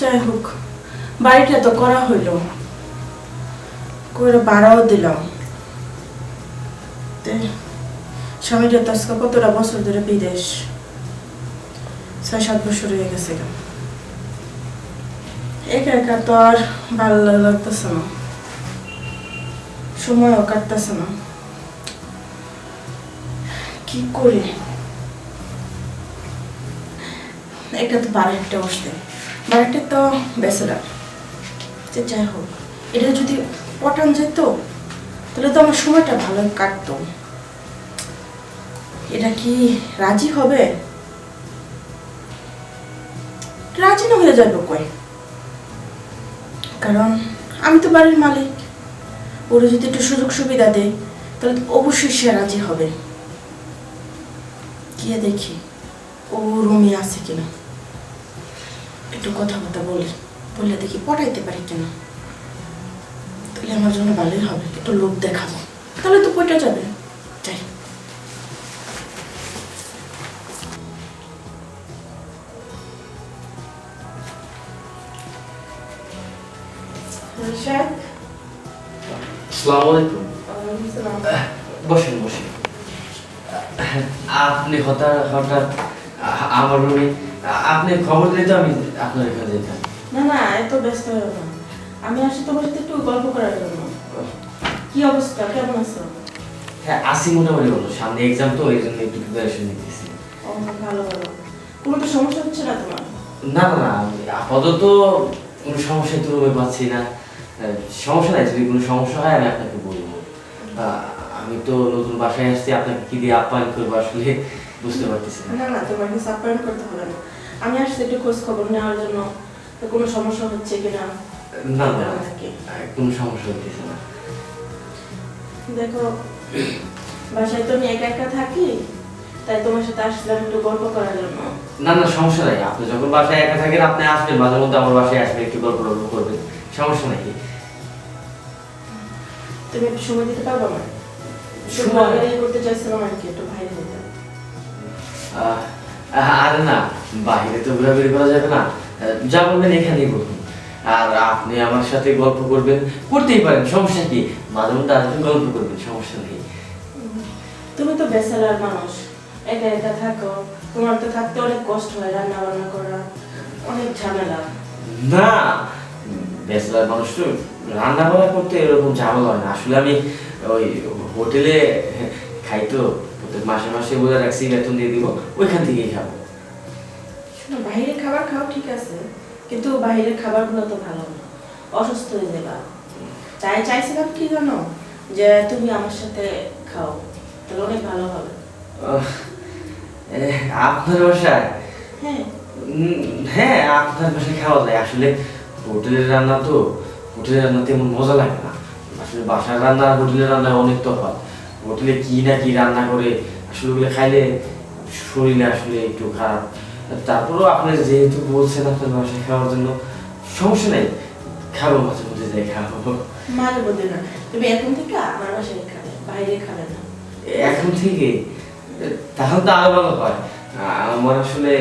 যাই হোক, বাড়িটা তো করা হইল। করে ভাড়াও দিলাম। স্বামীটা তো আজকে কতটা বছর ধরে বিদেশ? ছয় সাত বছর হয়ে গেছে। একা একা তো আর ভালো লাগতেছে না। সময়ও কাটতেছে না। কি করি? এটা তো বারেকটা বসতে। বারেকটা তো বেসেলার যে যাই হোক, এটা যদি পটান যেত, তাহলে তো আমার সময়টা ভালো কাটতো। এটা কি রাজি হবে? রাজি না হয়ে যাবে কই কারণ আমি তো বাড়ির মালিক। ওরা যদি একটু সুযোগ সুবিধা দেয়, তাহলে অবশ্যই সে রাজি হবে। গিয়ে দেখি ও রুমে আছে কিনা। একটু কথাবার্তা বলি বললে দেখি পটাইতে পারি কিনা। তাহলে আমার জন্য ভালোই হবে একটু লোক দেখাবো। তাহলে তো পয়টা যাবে। যাই। শেখ আসসালামু। আলাইকুম বসেন বসেন। আপনি হঠাৎ হঠাৎ আমার রুমে আপনি খবর দিলে তো আমি আপনার এখানে যেতাম না না এত ব্যস্ত হয়ে না আমি আসি তোমার সাথে একটু গল্প করার জন্য। কি অবস্থা? কেমন আছো? হ্যাঁ আসি মোটামুটি হলো সামনে এক্সাম তো এই জন্য একটু প্রিপারেশন নিতেছি। ও ভালো ভালো। কোনো তো সমস্যা হচ্ছে না তোমার? না না না আপাতত কোনো সমস্যা তো রুমে পাচ্ছি না। সমস্যা নাই যদি কোনো সমস্যা হয় আমি আপনাকে বলব। আমি তো নতুন বাসায় আসছি আপনাকে কি দিয়ে আপ্যায়ন করব আসলে বুঝতে পারতেছি না। না তোমার আপ্যায়ন করতে হবে না। আমি আসছি একটু খোঁজ খবর নেওয়ার জন্য তো কোনো সমস্যা হচ্ছে কিনা? না নাকি? কোনো সমস্যা হতেছে না। দেখো বাসায় তো আমি একা একা থাকি তাই তোমার সাথে আসলাম একটু গল্প করার জন্য। না না সমস্যা নাই। আপনি যখন বাসায় একা থাকেন আপনি আসবেন। মাঝে মধ্যে আমার বাসায় আসবেন একটু গল্প করবেন। সমস্যা নাই। তুমি একটু সময় দিতে পারবে আমার? সময় করতে চাইছিলাম আর কি একটু বাইরে যেতে। আহ, আরে না বাইরে তো ঘোরাঘুরি করা যাবে না। যা বলবেন এখানেই বলুন। আর আপনি আমার সাথে গল্প করবেন করতেই পারেন সমস্যা কি? মাঝে মধ্যে আসবেন গল্প করবেন সমস্যা নেই। তুমি তো বেসালার মানুষ। একা একা থাকো তোমার তো থাকতে অনেক কষ্ট হয় রান্না বান্না করা। অনেক ঝামেলা। না ব্যাচেলার মানুষ তো রান্না বান্না করতে এরকম ঝামেলা হয় না। আসলে আমি ওই হোটেলে খাই তো। মাসে মাসে বলে রাখছি বেতন দিয়ে দিব ওইখান থেকেই খাব। শোনো বাইরের খাবার খাও ঠিক আছে কিন্তু বাইরের খাবারগুলো তো ভালো না। অসুস্থ হয়ে যাবা। তাই চাইছিলাম কি জানো যে তুমি আমার সাথে খাও তাহলে অনেক ভালো হবে। আপনার বাসায়? হ্যাঁ। হ্যাঁ আপনার বাসায় খাওয়া যায়। আসলে হোটেলের রান্না তো হোটেলের রান্না তেমন মজা লাগে না। আসলে বাসার রান্না আর হোটেলের রান্না অনেক তফাৎ। হোটেলে কি না কি রান্না করে আসলে ওগুলো খাইলে শরীরে আসলে একটু খারাপ। তারপরেও আপনি যেহেতু বলছেন আপনার বাসায় খাওয়ার জন্য সমস্যা নেই খাব মাঝে মধ্যে যাই খাব। মাঝে মধ্যে না তুমি এখন থেকে আমার বাসায় খাবে বাইরে খাবে না। এখন থেকে? তাহলে তো আরও ভালো হয়। আমার আসলে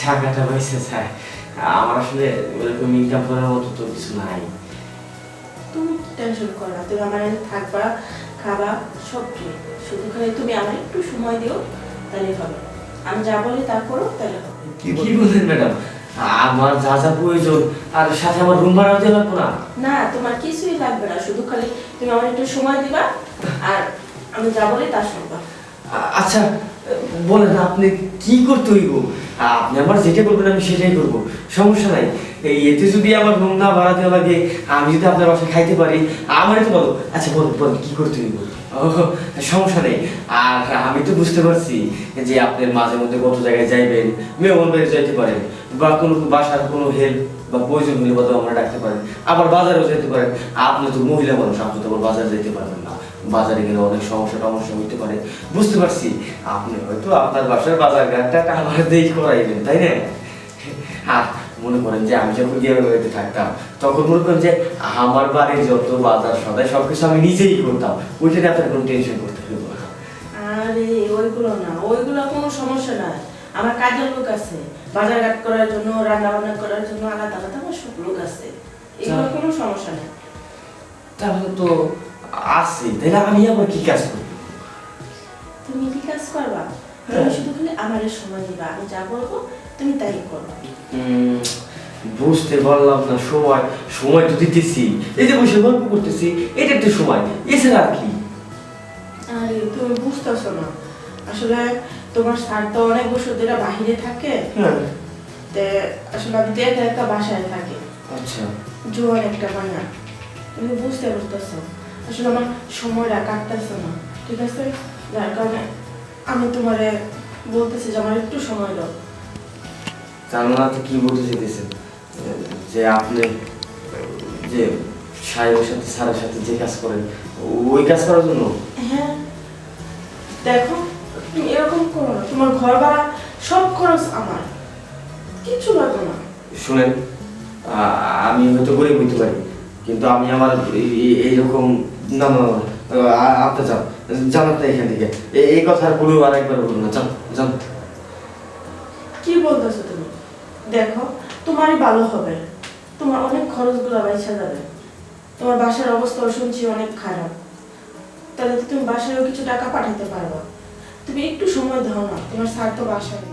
টাকাটা পয়সা চাই আমার আসলে ওরকম ইনকাম করার মতো তো কিছু নাই। তুমি টেনশন করো না তুমি আমার থাকবা। খাবা সব খেয়ে। শুধু খালি তুমি আমার একটু সময় দিও তাহলে হবে। আমি যা বলি তা করো তাহলে হবে। কি বলছেন? ম্যাডাম? আমার যা যা প্রয়োজন আর সাথে আমার রুম ভাড়া দিতে লাগবো না? না তোমার কিছুই লাগবে না শুধু খালি তুমি আমার একটু সময় দিবা আর আমি যা বলি তা শুনবা। আচ্ছা বলেন, আপনি কি করতে হইব? আপনি আমার যেটা করবেন আমি সেটাই করব। সমস্যা নাই। এতে যদি আমার রুম না দেওয়া লাগে, আমি যদি আপনার বাসায় খাইতে পারি আমারই তো বলো। আচ্ছা বলুন বলুন, কি করতে হইব? সমস্যা নেই। আর আমি তো বুঝতে পারছি যে আপনার মাঝে মধ্যে কত জায়গায় যাইবেন, মেহমান বাড়ি যাইতে পারেন, বা কোনো বাসার কোনো হেল্প বা প্রয়োজন হলে বা আমরা ডাকতে পারেন। আবার বাজারেও যেতে পারেন। আপনি তো মহিলা মানুষ, আপনি তো আবার বাজার যেতে পারবেন না। বাজারে গেলে অনেক সমস্যা টমস্যা হইতে পারে। বুঝতে পারছি। আপনি হয়তো আপনার বাসার বাজার ঘাটটা আমার দিয়ে করাইবেন তাই না? আর মনে করেন যে আমি যখন গিয়ে বাড়িতে থাকতাম তখন মনে করেন যে আমার বাড়ির যত বাজার সদাই সবকিছু আমি নিজেই করতাম। ওইটা নিয়ে আপনার কোনো টেনশন করতে হবে না। আরে ওইগুলো না। ওইগুলো কোনো সমস্যা নাই আমার কাজের লোক আছে। বাজার ঘাট করার জন্য রান্না বান্না করার জন্য আলাদা আলাদা আমার সব লোক আছে। এগুলো কোনো সমস্যা নেই। তাহলে তো আছে তাহলে আমি আবার কি কাজ করব? তুমি কি কাজ করবা? হ্যাঁ। তুমি শুধু খালি আমাদের সময় দিবা আমি যা বলব তুমি তাই করবা। বুঝতে পারলাম না সময় সময় তো দিতেছি। এই যে বসে গল্প করতেছি এটা একটু সময় এছাড়া আর কি? আরে তুমি বুঝতেছো না। আসলে তোমার স্যার তো অনেক বছর ধরে বাহিরে থাকে। হ্যাঁ। তে আসলে আমি তো একা একা বাসায় থাকি। আচ্ছা। জোয়ার একটা বানা তুমি বুঝতে পারতেছো। আসলে আমার সময়টা কাটতেছে না ঠিক আছে? যার কারণে আমি তোমারে বলতেছি যে আমার একটু সময় দাও। মানে আপনি কি বলতে চাইতেছেন যে আপনি যে সাহেবের সাথে স্যারের সাথে যে কাজ করেন ওই কাজ করার জন্য? হ্যাঁ। দেখো তুমি এরকম করো না। তোমার ঘর ভাড়া সব খরচ আমার। কিছু লাগবে না। শুনেন আমি হয়তো গরিব হইতে পারি কিন্তু আমি আমার এই- এই- এইরকম না না আপনি যান জানার না এখান থেকে। এই আর একবার বলুন না। কি বলতেছো তুমি? দেখো, তোমারই ভালো হবে। তোমার অনেক খরচগুলো যাবে। তোমার বাসার অবস্থাও শুনছি অনেক খারাপ। তাহলে তুমি বাসায়ও কিছু টাকা পাঠাতে পারবা। তুমি একটু সময় দাও না, তোমার স্যার তো বাসায়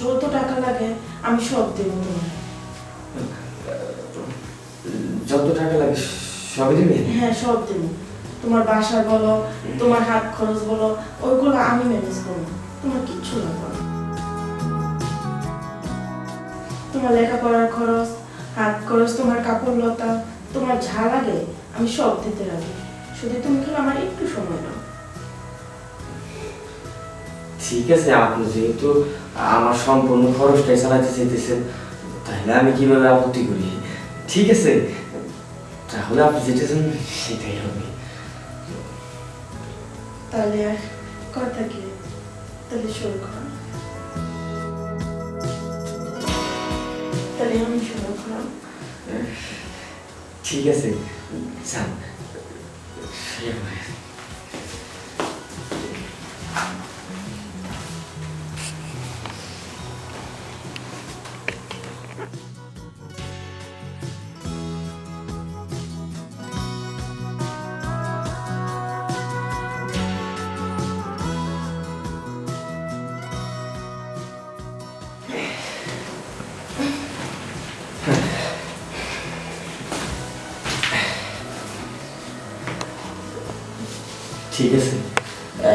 যত টাকা লাগে, আমি সব দেবো তোমার যত টাকা লাগে সবই দিবেন হ্যাঁ সব দেবো। তোমার বাসা বলো তোমার হাত খরচ বলো ওইগুলো আমি ম্যানেজ করব। তোমার কিচ্ছু লাগবে না। তোমার লেখাপড়ার খরচ হাত খরচ তোমার কাপড় লতা তোমার যা লাগে আমি সব দিতে রাখি শুধু তুমি খালি আমার একটু সময় দাও? ঠিক আছে আপনি যেহেতু আমার সম্পূর্ণ খরচটাই চালাতে চাইতেছেন তাহলে আমি কীভাবে আপত্তি করি? ঠিক আছে তাহলে আপনি যেটা চান? সেটাই হবে। তাহলে আর কথা কি? তাহলে শুরু করো। তাহলে আমি শুরু করলাম ঠিক আছে। যান ঠিক আছে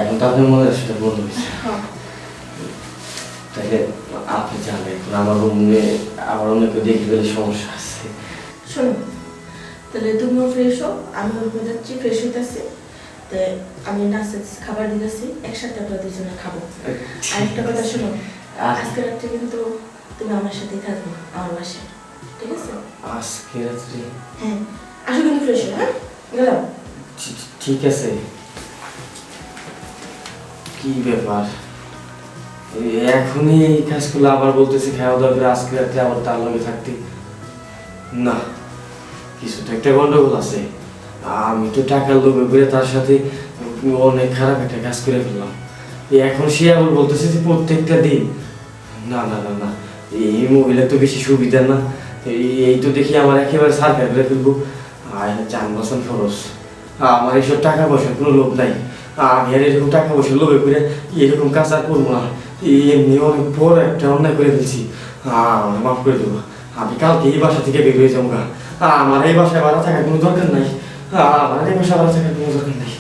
এখন তো আপনার মনে সেটা বন্ধ হয়েছে। হ্যাঁ। তাহলে আপনি জানেন এখন আমার রুমে আমার অনেকে দেখে গেলে সমস্যা আছে। শোনো তাহলে তুমিও ফ্রেশ হও আমিও রুমে যাচ্ছি ফ্রেশ হইতেছি। তো আমি নাস্তা খাবার দিতেছি একসাথে আমরা দুজনে খাব। আর একটা কথা শোনো আজকে রাত্রে কিন্তু তুমি আমার সাথেই থাকবে আমার বাসায়। ঠিক আছে? আজকে রাত্রে? হ্যাঁ আসো কিন্তু ফ্রেশ হ্যাঁ? গেলাম। ঠিক আছে। কি ব্যাপার? এখনই এই কাজগুলো আবার বলতেছে খাওয়া দাওয়া করে আজকে রাত্রে আবার তার লগে থাকতে। না কিছু তো একটা গন্ডগোল আছে। আমি তো টাকার লোভে করে তার সাথে অনেক খারাপ একটা কাজ করে ফেললাম। এখন সে আবার বলতেছে যে প্রত্যেকটা দিন। না না না না, এই মহিলা তো বেশি সুবিধা না। এই তো দেখি আমার একেবারে সার্ভে করে ফেলব। আর চার বছর খরচ। আমার এইসব টাকা পয়সার কোনো লোভ নাই। আমি আর এরকম টাকা পয়সা লোভে করে এরকম কাজ আর করব না। এমনি অনেক বড় একটা অন্যায় করে ফেলছি। আমার মাফ করে দেবো। আমি কালকে এই বাসা থেকে বের হয়ে যাব। আমার এই বাসায় ভাড়া থাকার কোনো দরকার নাই। আমার এই বাসায় ভাড়া থাকার কোনো দরকার নাই।